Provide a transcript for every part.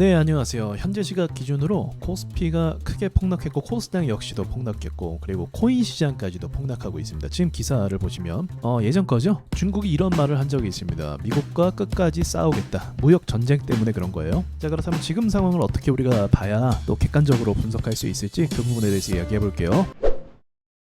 네 안녕하세요. 현재 시각 기준으로 코스피가 크게 폭락했고 코스닥 역시도 폭락했고 그리고 코인 시장까지도 폭락하고 있습니다. 지금 기사를 보시면 어, 예전 거죠? 중국이 이런 말을 한 적이 있습니다. 미국과 끝까지 싸우겠다. 무역 전쟁 때문에 그런 거예요. 자 그렇다면 지금 상황을 어떻게 우리가 봐야 또 객관적으로 분석할 수 있을지 그 부분에 대해서 이야기해 볼게요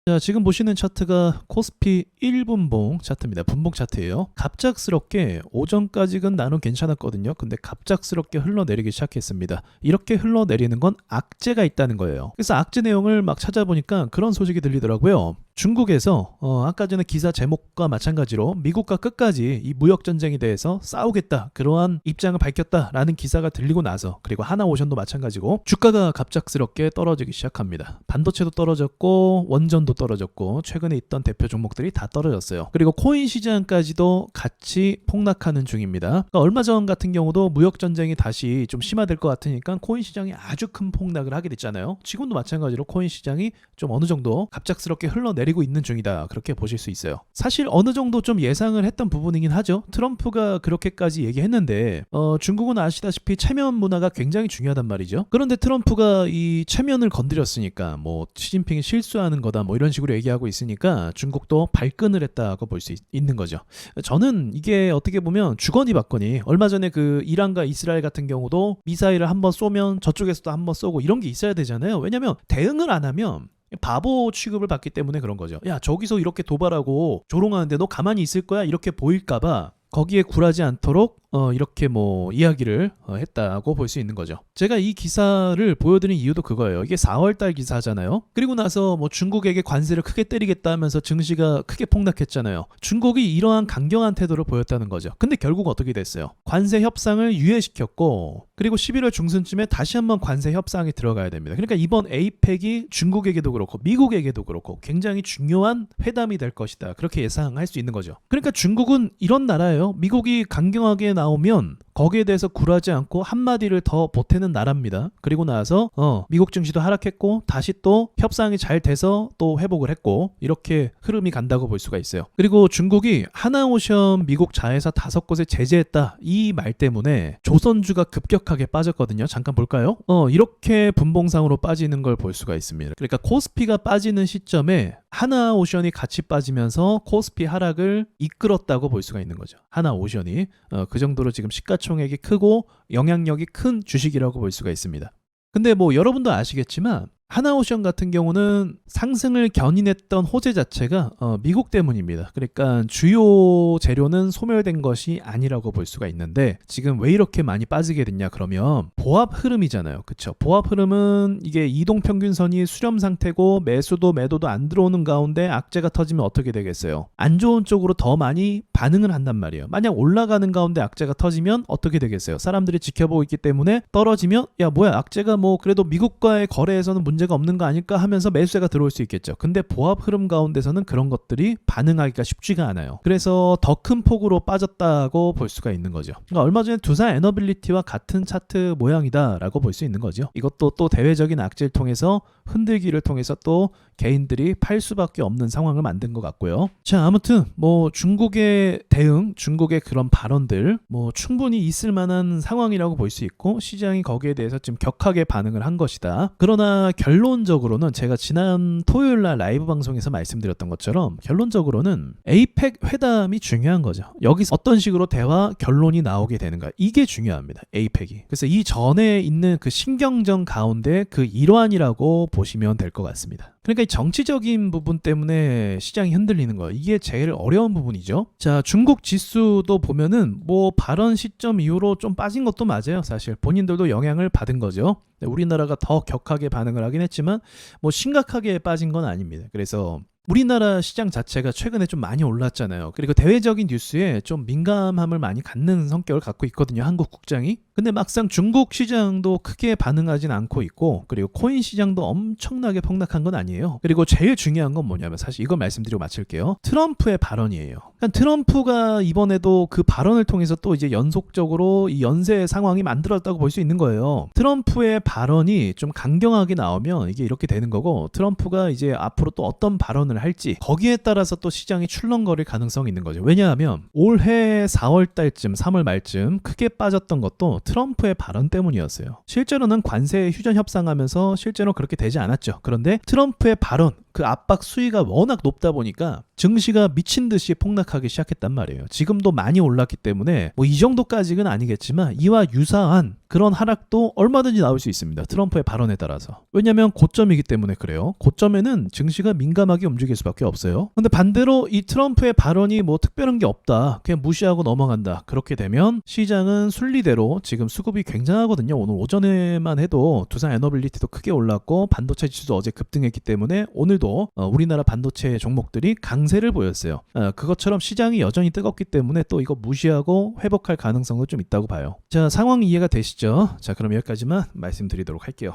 자, 지금 보시는 차트가 코스피 1분봉 차트입니다. 분봉 차트예요. 갑작스럽게 오전까지는 나는 괜찮았거든요. 근데 갑작스럽게 흘러내리기 시작했습니다. 이렇게 흘러내리는 건 악재가 있다는 거예요. 그래서 악재 내용을 막 찾아보니까 그런 소식이 들리더라고요. 중국에서 어, 아까 전에 기사 제목과 마찬가지로 미국과 끝까지 이 무역 전쟁에 대해서 싸우겠다 그러한 입장을 밝혔다라는 기사가 들리고 나서 그리고 하나오션도 마찬가지고 주가가 갑작스럽게 떨어지기 시작합니다. 반도체도 떨어졌고 원전도 떨어졌고 최근에 있던 대표 종목들이 다 떨어졌어요. 그리고 코인 시장까지도 같이 폭락하는 중입니다. 그러니까 얼마 전 같은 경우도 무역 전쟁이 다시 좀 심화될 것 같으니까 코인 시장이 아주 큰 폭락을 하게 됐잖아요. 지금도 마찬가지로 코인 시장이 좀 어느 정도 갑작스럽게 흘러내 리고 있는 중이다. 그렇게 보실 수 있어요. 사실 어느 정도 좀 예상을 했던 부분이긴 하죠. 트럼프가 그렇게까지 얘기했는데 어, 중국은 아시다시피 체면 문화가 굉장히 중요하단 말이죠. 그런데 트럼프가 이 체면을 건드렸으니까 뭐 시진핑이 실수하는 거다 뭐 이런 식으로 얘기하고 있으니까 중국도 발끈을 했다고 볼 수 있는 거죠. 저는 이게 어떻게 보면 주거니 받거니 얼마 전에 그 이란과 이스라엘 같은 경우도 미사일을 한번 쏘면 저쪽에서도 한번 쏘고 이런 게 있어야 되잖아요. 왜냐면 대응을 안 하면 바보 취급을 받기 때문에 그런 거죠. 야, 저기서 이렇게 도발하고 조롱하는데 너 가만히 있을 거야? 이렇게 보일까봐 거기에 굴하지 않도록 어, 이렇게 뭐 이야기를 어, 했다고 볼 수 있는 거죠. 제가 이 기사를 보여드린 이유도 그거예요. 이게 4월달 기사잖아요. 그리고 나서 뭐 중국에게 관세를 크게 때리겠다 하면서 증시가 크게 폭락했잖아요. 중국이 이러한 강경한 태도를 보였다는 거죠. 근데 결국 어떻게 됐어요? 관세 협상을 유예시켰고 그리고 11월 중순쯤에 다시 한번 관세 협상이 들어가야 됩니다. 그러니까 이번 에이펙이 중국에게도 그렇고 미국에게도 그렇고 굉장히 중요한 회담이 될 것이다. 그렇게 예상할 수 있는 거죠. 그러니까 중국은 이런 나라예요. 미국이 강경하게 나오면 거기에 대해서 굴하지 않고 한마디를 더 보태는 나라입니다. 그리고 나서 어, 미국 증시도 하락했고 다시 또 협상이 잘 돼서 또 회복을 했고 이렇게 흐름이 간다고 볼 수가 있어요. 그리고 중국이 하나오션 미국 자회사 다섯 곳에 제재했다 이 말 때문에 조선주가 급격하게 빠졌거든요. 잠깐 볼까요? 어, 이렇게 분봉상으로 빠지는 걸 볼 수가 있습니다. 그러니까 코스피가 빠지는 시점에 하나오션이 같이 빠지면서 코스피 하락을 이끌었다고 볼 수가 있는 거죠. 하나오션이 어, 그 정도로 지금 시가 총액이 크고 영향력이 큰 주식이라고 볼 수가 있습니다. 근데 뭐 여러분도 아시겠지만 하나오션 같은 경우는 상승을 견인했던 호재 자체가 어, 미국 때문입니다. 그러니까 주요 재료는 소멸된 것이 아니라고 볼 수가 있는데 지금 왜 이렇게 많이 빠지게 됐냐 그러면 보합 흐름이잖아요. 그쵸? 보합 흐름은 이게 이동 평균선이 수렴 상태고 매수도 매도도 안 들어오는 가운데 악재가 터지면 어떻게 되겠어요? 안 좋은 쪽으로 더 많이 반응을 한단 말이에요. 만약 올라가는 가운데 악재가 터지면 어떻게 되겠어요? 사람들이 지켜보고 있기 때문에 떨어지면 야 뭐야 악재가 뭐 그래도 미국과의 거래에서는 문제 가 없는 거 아닐까 하면서 매수세가 들어올 수 있겠죠. 근데 보합 흐름 가운데서는 그런 것들이 반응하기가 쉽지가 않아요. 그래서 더 큰 폭으로 빠졌다고 볼 수가 있는 거죠. 그러니까 얼마 전에 두산 에너빌리티와 같은 차트 모양이다라고 볼 수 있는 거죠. 이것도 또 대외적인 악재를 통해서 흔들기를 통해서 또 개인들이 팔 수밖에 없는 상황을 만든 것 같고요. 자, 아무튼 뭐 중국의 대응, 중국의 그런 발언들 뭐 충분히 있을 만한 상황이라고 볼 수 있고 시장이 거기에 대해서 좀 격하게 반응을 한 것이다. 그러나 결 론적으로는 제가 지난 토요일 날 라이브 방송에서 말씀드렸던 것처럼 결론적으로는 에이펙 회담이 중요한 거죠. 여기서 어떤 식으로 대화 결론이 나오게 되는가 이게 중요합니다. 에이펙이. 그래서 이 전에 있는 그 신경전 가운데 그 일환이라고 보시면 될 것 같습니다. 그러니까 이 정치적인 부분 때문에 시장이 흔들리는 거예요. 이게 제일 어려운 부분이죠. 자, 중국 지수도 보면은 뭐 발언 시점 이후로 좀 빠진 것도 맞아요. 사실 본인들도 영향을 받은 거죠. 네, 우리나라가 더 격하게 반응을 하긴 했지만 뭐 심각하게 빠진 건 아닙니다. 그래서 우리나라 시장 자체가 최근에 좀 많이 올랐잖아요. 그리고 대외적인 뉴스에 좀 민감함을 많이 갖는 성격을 갖고 있거든요. 한국 국장이. 근데 막상 중국 시장도 크게 반응하진 않고 있고 그리고 코인 시장도 엄청나게 폭락한 건 아니에요. 그리고 제일 중요한 건 뭐냐면 사실 이거 말씀드리고 마칠게요. 트럼프의 발언이에요. 그러니까 트럼프가 이번에도 그 발언을 통해서 또 이제 연속적으로 이 연쇄 상황이 만들었다고 볼 수 있는 거예요. 트럼프의 발언이 좀 강경하게 나오면 이게 이렇게 되는 거고 트럼프가 이제 앞으로 또 어떤 발언을 반등을 할지 거기에 따라서 또 시장이 출렁거릴 가능성이 있는 거죠. 왜냐하면 올해 4월 달쯤 3월 말쯤 크게 빠졌던 것도 트럼프의 발언 때문이었어요. 실제로는 관세 휴전 협상하면서 실제로 그렇게 되지 않았죠. 그런데 트럼프의 발언 그 압박 수위가 워낙 높다 보니까 증시가 미친 듯이 폭락하기 시작했단 말이에요. 지금도 많이 올랐기 때문에 뭐 이 정도까지는 아니겠지만 이와 유사한 그런 하락도 얼마든지 나올 수 있습니다. 트럼프의 발언에 따라서. 왜냐하면 고점이기 때문에 그래요. 고점에는 증시가 민감하게 움직일 수밖에 없어요. 근데 반대로 이 트럼프의 발언이 뭐 특별한 게 없다. 그냥 무시하고 넘어간다. 그렇게 되면 시장은 순리대로 지금 수급이 굉장하거든요. 오늘 오전에만 해도 두산 에너빌리티도 크게 올랐고 반도체 지수도 어제 급등했기 때문에 오늘도 어, 우리나라 반도체 종목들이 강세를 보였어요. 어, 그것처럼 시장이 여전히 뜨겁기 때문에 또 이거 무시하고 회복할 가능성도 좀 있다고 봐요. 자, 상황 이해가 되시죠? 자, 그럼 여기까지만 말씀드리도록 할게요.